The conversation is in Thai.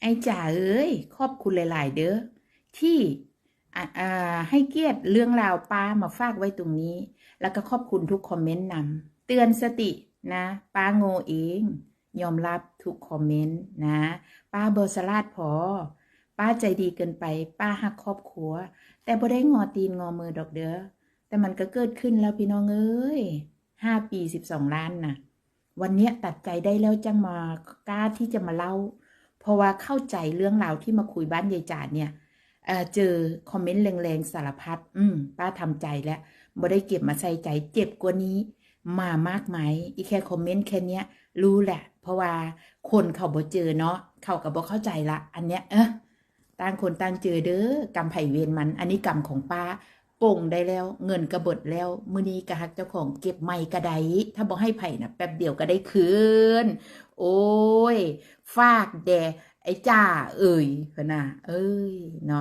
ไอจ่าเอ้ย ขอบคุณหลาย ๆ เด้อที่ให้เกียรติเรื่องราวป้ามาฝากไว้ตรงนี้ แล้วก็ขอบคุณทุกคอมเมนต์นำเตือนสตินะป้าโง่เอง ยอมรับทุกคอมเมนต์นะป้าเบอร์สลาดพอ ป้าใจดีเกินไป ป้าหักครอบครัว แต่บ่ได้งอตีนงอมือดอกเด้อแต่มันก็เกิดขึ้นแล้วพี่น้องเอ้ยห้าปีสิบสองล้านน่ะ วันเนี้ยตัดใจได้แล้วจังมากล้าที่จะมาเล่า ราะว่าเข้าใจเรื่องราวที่มาคุยบ้านยายจ่าเนี่ยเเจอคอมเมนต์แรงๆสารพัดอืมป้าทำใจแล้วบ่ได้เก็บมาใส่ใจเจ็บกว่านี้ มามากไหมอีแค่คอมเมนต์แค่เนี้ยรู้แหละ เพราะว่าคนเขาบ่เจอเนาะเขาก็บ่เข้าใจละ อันเนี้ยเออต่างคนต่างเจอเด้อกรรมไผ่เวรมัน อันนี้กรรมของป้าป่งได้แล้ว เงินกระเบิดแล้ว มือนี้กะฮักเจ้าของเก็บไม่กระไดถ้าบ่ให้ไผ่นะแป๊บเดียวก็ได้คืน โอ้ย ฟากแดไอ้จ้า เอ่ยพนะเอ้ย เนาะ